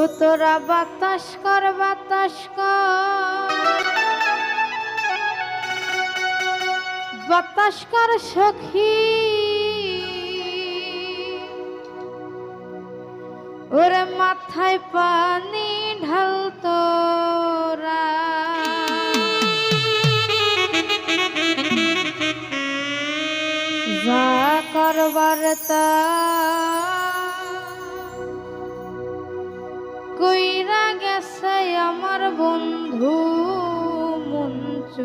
ও তোরা বাতাস কর, বাতাস বাতাস কর সখী। ওরে মাথায় পানি ঢাল তোরা। যা করবার তা আমার বন্ধু মঞ্চ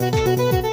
Música